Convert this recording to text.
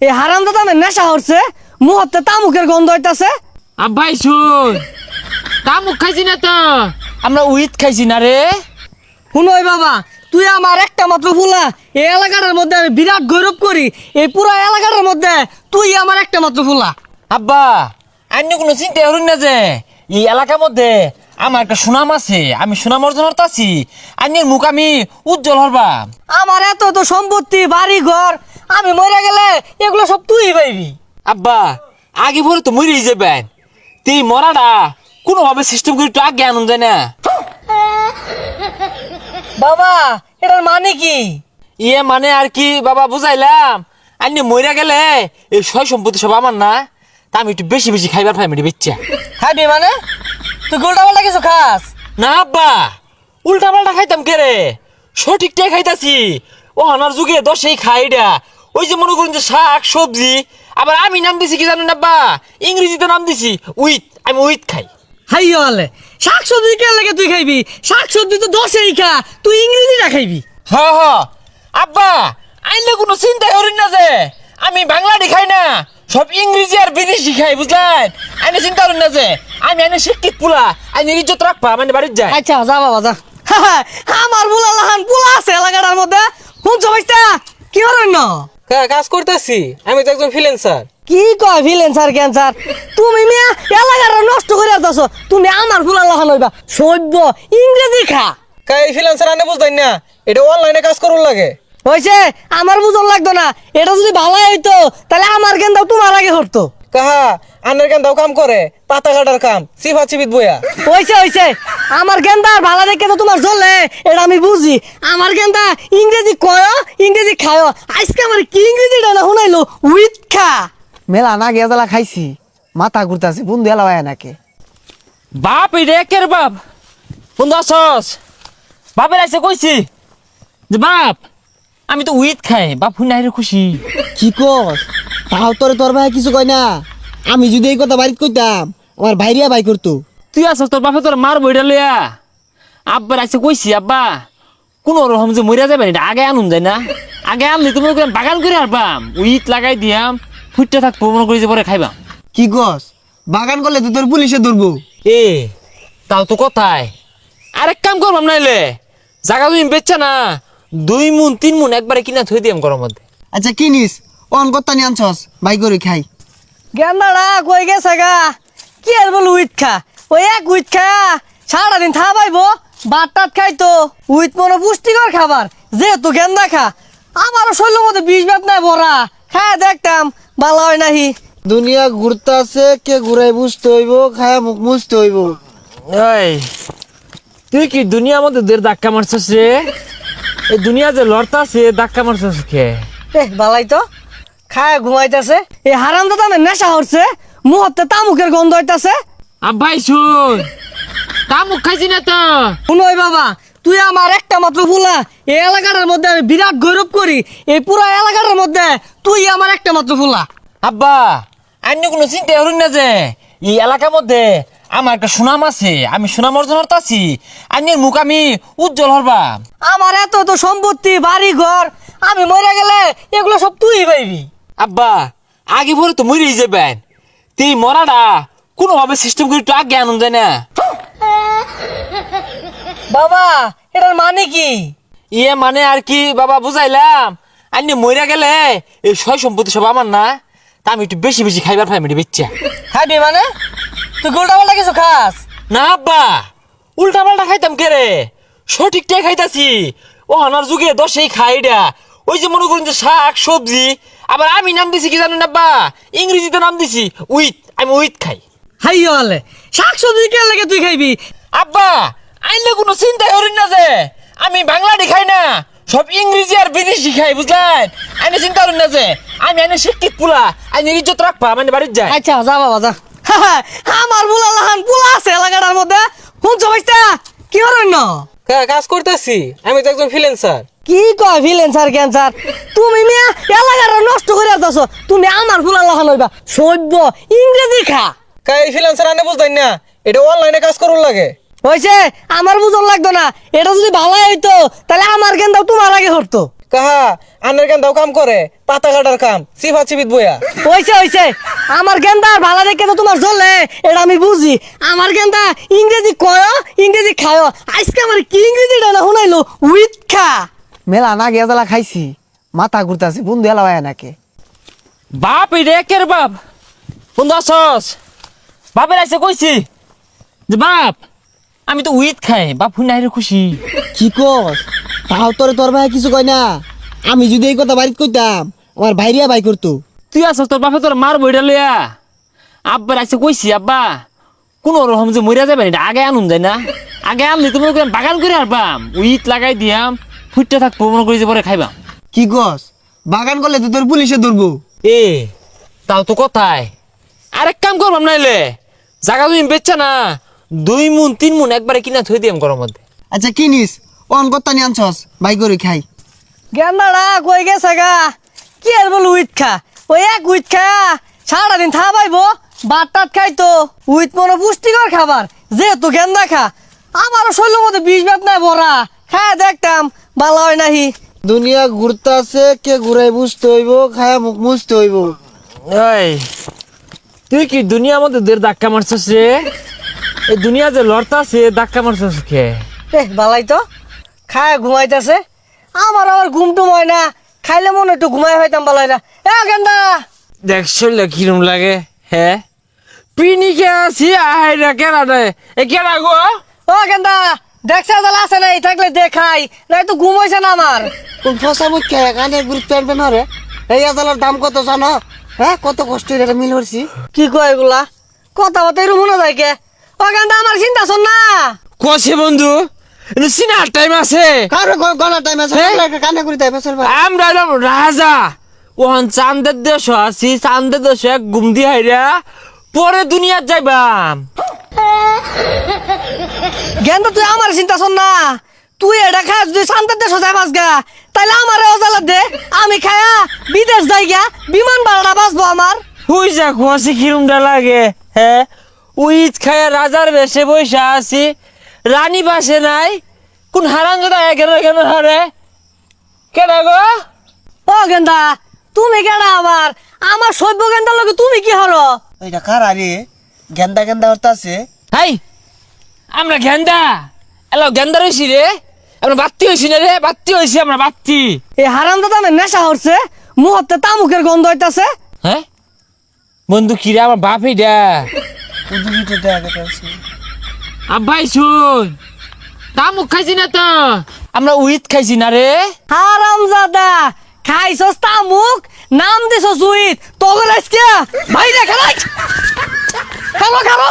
এই হারাম দাদা আমার নেশা হচ্ছে মুহূর্তে তামুকের গন্ধ হইতাছে। আব্বাই শুন। তামুক খাইছি না তো। আমরা উইথ খাইছি না রে। শুনোই বাবা তুই আমার একটা মাত্র ফুলা এই এলাকাটার মধ্যে আমি বিরাট গৌরব করি এই পুরো এলাকাটার মধ্যে তুই আমার একটা মাত্র ফুলা আব্বা অন্য কোনো চিন্তা করুন না যে এই এলাকার মধ্যে আমার একটা সুনাম আছে আমি সুনাম অর্জন করতেছি আন্যের মুখ আমি উজ্জ্বল হরবাম আমার এত তো সম্পত্তি বাড়ি ঘর আমি মরে গেলে এগুলো সব তুই পাইবি। আব্বা আগে পরে তো মরেই যাবেন। তুই মরাটা কোনোভাবে সিস্টেম করে একটু আগে আনন্দ না। বাবা এটার মানে কি? ইয়ে মানে আর কি বাবা বুঝাইলাম। আন্যে মরে গেলে এই সয় সম্পত্তি সব আমার না। তা আমি একটু বেশি বেশি খাইবার পাই মেটে বেচ্চা। খাবি মানে? তুই গোলটা পাল্টা কিছু খাস? না আব্বা উল্টা পাল্টা খাইতাম কে রে? সঠিকটাই খাইতাছি। ও আনার যুগে দশেই খাইডা ওই যে মনে করুন যে শাক সবজি আবার আমি নাম দিছি কি জানেন আব্বা? ইংরেজিতে নাম দিছি উইথ আমি উইথ খাই। হাই হলে শাক সবজি কে লাগে তুই খাইবি? শাক সবজি তো দশেই খা তুই ইংরেজিটা খাইবি। হ হ। আব্বা আইলে কোনো চিন্তা করেন না যে আমি বাংলাটি খাই না। সব ইংরেজি আর বিদেশি খাই বুঝলেন? আমি চিন্তা করেন না যে আমি আইনে শিক্ষিত পুলা আইনে ইজ্জত রাখবা মানে বাড়ির যায়। আচ্ছা যা বাবা যা। আমার বুলা লাহান বুলা আছে এলাকাটার মধ্যে। শুনছ ভাইস্তা? কি করেন না কাজ করতেছি। আমি তো একজন ফ্রিল্যান্সার কি কয় ভিলেন্সার ক্যান্সার তুমি মিয়া এলাকাটা নষ্ট করে দাস তুমি আমার ফুলা লাহান হইবা। সভ্য ইংরেজি খা। কাই ফ্রিল্যান্সার আনে বুঝতেন না। এটা অনলাইনে কাজ করুন লাগে। হয়েছে আমার বুঝন লাগতো না। এটা যদি ভালো হইতো তাহলে আমার গেন্দাও তোমার আগে হরতো। কাহা আনের কেন দাও কাম করে পাতা কাটার কাম সিফা চিবিত বইয়া। হয়েছে হয়েছে। আমার গেন্দা আর ভালো দেখে তো তোমার জ্বলে এটা আমি বুঝি। আমার গেন্দা ইংরেজি কয় ইংরেজি খায়। আজকে আমার কি ইংরেজিটা না শুনাইলো? উইথ খা মেলা না গিয়া জ্বালা খাইছি। মাথা ঘুরতাছে বন্ধু এলা হয় নাকি। বাপ এই রে কের বাপ? বন্ধু আসস? বাপের আইসে কইছি যে বাপ আমি তো উইথ খাই বাপ হুনাই রে খুশি। কি কস? তাও তোরে তোর ভাই কিছু কয় না? আমি যদি এই কথা বাড়িতে কইতাম আমার ভাইরিয়া ভাই করতো। তুই আসস তোর বাপে তোর মার বইটা লইয়া। আব্বার আইসে কইছি আব্বা কোন রকম যে মরিয়া যাবে এটা আগে আনুন যায় না। আগে আনলে তুমি বাগান করে আরবাম উইথ লাগাই দিয়াম ফুটতে থাকব মনে করি যে পরে খাইবাম। কি কস? বাগান করলে তো তোর পুলিশে ধরবো। এ তাও তো কথাই আরেক কাম করবাম নাইলে। জায়গা তুমি বেচছে না দুই মুন তিন মুন একবারে কিনা থই দিম গরম মধ্যে। আচ্ছা কিনিস অন কত্তা নিয়ে আনছস ভাই করে খাই। গেন্দাটা কই গেছে গা? কি আর বল উইথ খা। ওই এক উইথ খা। সারাদিন থা পাইবো ভাত টাত খাইতো। উইথ মনে পুষ্টিকর খাবার যেহেতু গেন্দা খা আমারও শৈল মধ্যে বিষ ভাত নাই ভরা খায় দেখতাম ভালো হয় নাহি। দুনিয়া ঘুরতাছে কে ঘুরাই বুঝতে হইব খায়া মুখ মুছতে হইব। এই তুই কি দুনিয়ার মধ্যে দের ধাক্কা মারছস রে? এই দুনিয়া যে লড়তাছে ধাক্কা মারছস কে? এ ভালাই তো। খায় ঘুমাইতেছে। এই হারাম দাদা নেশা হচ্ছে মুহূর্তে তামুকের গন্ধ হইতাছে। আব্বাই শুন। তামুক খাইছি না তো। শুনোই বাবা তুই আমার একটা মাত্র ফুলা এই এলাকাটার মধ্যে আমি বিরাট গৌরব করি। এই পুরো এলাকাটার মধ্যে তুই আমার একটা মাত্র ফুলা আব্বা অন্য কোনো চিন্তা করুন না যে এই এলাকার মধ্যে আমার একটা সুনাম আছে আমি সুনাম অর্জন করতেছি। আন্যের মুখ আমি উজ্জ্বল হরবাম আমার এত তো সম্পত্তি বাড়ি ঘর আমি মরে গেলে এগুলো সব তুই পাইবি। আব্বা আগে পরে তো মরেই যাবেন। তুই মরাটা কোনোভাবে সিস্টেম করে একটু আগে আনন্দ না। বাবা এটার মানে কি? ইয়ে মানে আর কি বাবা বুঝাইলাম। আন্যে মরে গেলে এই সয় সম্পত্তি সব আমার না। তা আমি একটু বেশি বেশি খাইবার পাই মেটে বেচ্চা খাবি মানে? তুই গোলটা পাল্টা কিছু খাস? না আব্বা। উল্টা পাল্টা খাইতাম কে রে? সঠিকটাই খাইতাছি। ও আনার যুগে দশেই খাইডা ওই যে মনে করুন যে শাক সবজি আবার আমি নাম দিছি কি জানেন আব্বা? ইংরেজিতে নাম দিছি উইথ আমি উইথ খাই। হাই হলে শাক সবজি কে লাগে তুই খাইবি? আব্বা আইলে কোনো চিন্তা করেন না যে। আমি বাংলাটি খাই না সব ইংরেজি আর বিদেশি খাই বুঝলেন? আইনে চিন্তা করেন না যে। আমি আইনে শিক্ষিত পুলা আইনে ইজ্জত রাখবা মানে বাড়ির যাই। আচ্ছা যা বাবা যা। আমার বুলা লাহান পোলা আছে এলাকাটার মধ্যে। শুনছ ভাইস্তা? কি করেন কাজ করতেছি। আমি তো একজন ফ্রিল্যান্সার কি কয় ভিলেন্সার ক্যান্সার তুমি মিয়া এলাকাটা নষ্ট করে দাস তুমি আমার ফুলা লাহান হইবা। সভ্য ইংরেজি খা। কাই ফ্রিল্যান্সার আনে বুঝতেন না। এটা অনলাইনে কাজ করুন লাগে। হয়েছে আমার বুঝন লাগতো না। এটা যদি ভালো হইতো তাহলে আমার গেন্দাও তোমার আগে হরতো। কাহা? আনের গেন্দাও কাম করে পাতা কাটার কাম সিফা চিবিত বইয়া। হইছে হইছে। আমার গেন্দা আর ভালো দেখে তো তোমার জ্বলে এটা আমি বুঝি। আমার গেন্দা ইংরেজি কয় ইংরেজি খায়। আজকে আমার কি ইংরেজিটা না শুনাইলো? উইথ খা মেলা না গিয়া জ্বালা খাইছি মাথা ঘুরতাছে বন্ধু এলা ভাই নাকি। বাপ এই রে কের বাপ। বন্ধু আসস বাপের আইসে কইছি যে বাপ আমি তো উইথ খাই বাপ হুই নাই রে খুশি। কি কস? তাও তোরে তোর ভাই কিছু কয় না। আমি যদি এই কথা বাড়িতে কইতাম আমার ভাইরিয়া ভাই করতো। তুই আসস তোর বাপে তোর মার বইটা লইয়া? আব্বার আইসে কইছি আব্বা কোন রকম যে মরিয়া যাবে না আগে আনুন যায় না। আগে আনলে তুমি বাগান করে আরবাম উইট লাগাই দিয়াম ফুটতে থাকব মনে করি যে পরে খাইবাম। কি কস? বাগান করলে তো তোর পুলিশে ধরবো। এ তাও তো কথাই আরেক কাম করবাম নাইলে জায়গা তুমি বেচছা না দুই মুন তিন মুন একবারে কিনা থই দিয়াম গরম মধ্যে। আচ্ছা কিনিস? অন কত্তা নিয়ে আনছস? ভাই করে খাই। কই গেছে গা? কি আর বল উইথ খা। ওই এক উইথ খা। সারাদিন থা পাইবো খাইতো উইথ মনে পুষ্টিকর খাবার যেহেতু গেন্দা খা আমারও শৈলের মধ্যে বিষ ভাত নাই বড়া। হ্যাঁ দেখতাম ভালো হয় নাহি। দুনিয়া ঘুরতাছে কে ঘুরাই বুঝতে হইব খায়া মুখ মুছতে হইব। এই তুই কি দুনিয়ার মধ্যে দের ধাক্কা মারছস রে? এই দুনিয়া যে লড়তাছে ধাক্কা মারছস কে? এ ভালাই তো। খায় ঘুমাইতেছে? আমার আবার ঘুম টুম হয় না। খাইলে মনে একটু ঘুমাই হইতাম ভালাই না। এ গেন্দা! দেখ শরীরে কিরম লাগে হ্যাঁ পিনিকে আছি আহাই রে কেনা দে। এ কেনা গো? ও গেন্দা! দেখছে জাল আছে নাই থাকলে দেখাই নাই তো ঘুম হইছে না আমার। কোন ফসা মুখ খায় কানে গুরুত্ব আনবে না রে? এই আদালার দাম কত জানো? হ্যাঁ কত কষ্ট এটা মিল করছি কি কয় এগুলা? কথা বলতে এরকম মনে যায় কে? ও গেন্দা আমার চিন্তা শোন না। কছে বন্ধু? সিনার টাইম আছে। কারও টাইম আছে? কানে করি তাই ফসল আমরা রাজা। ওহন চান্দের দেশ আছি চান্দের দেশ এক গুম দি হাইরা পরে দুনিয়ার যাইবাম। গেন্দা তুই আমার চিন্তা শোন না। তুই এটা খাস তুই শান্তের দেশ যায় বাস গা তাইলে আমার অজালা দে। আমি খায়া বিদেশ যাই গা বিমান ভাড়া বাঁচবো আমার। হুই যা কষি কিরমটা লাগে হ্যাঁ উইচ খায়া রাজার বেশে বৈশা আছি। রানী বাসে নাই। কোন হারান জোড়া কেন কেন হারে? কেন গো? ও গেন্দা তুমি কেডা আমার? আমার সভ্য গেন্দার লগে তুমি কি হলো এটা কারা রে গেন্দা গেন্দা হতাছে হাই আমরা গেন্দা। এলো গেন্দা রইছি রে। আমরা বাত্তি হইছি না রে বাত্তি হইছি আমরা বাত্তি। এই হারাম দাদা আমার নেশা হচ্ছে মুহূর্তে তামুকের গন্ধ হইতাছে। হ্যাঁ? বন্ধু কিরে আমার বাপ এইটা আব্বাই শুন। তামুক খাইছি না তো। আমরা উইথ খাইছি না রে। হারাম দাদা খাইছস তামুক? নাম দিছস উইত তোর আজকে ভাই রে খালাই খালো খালো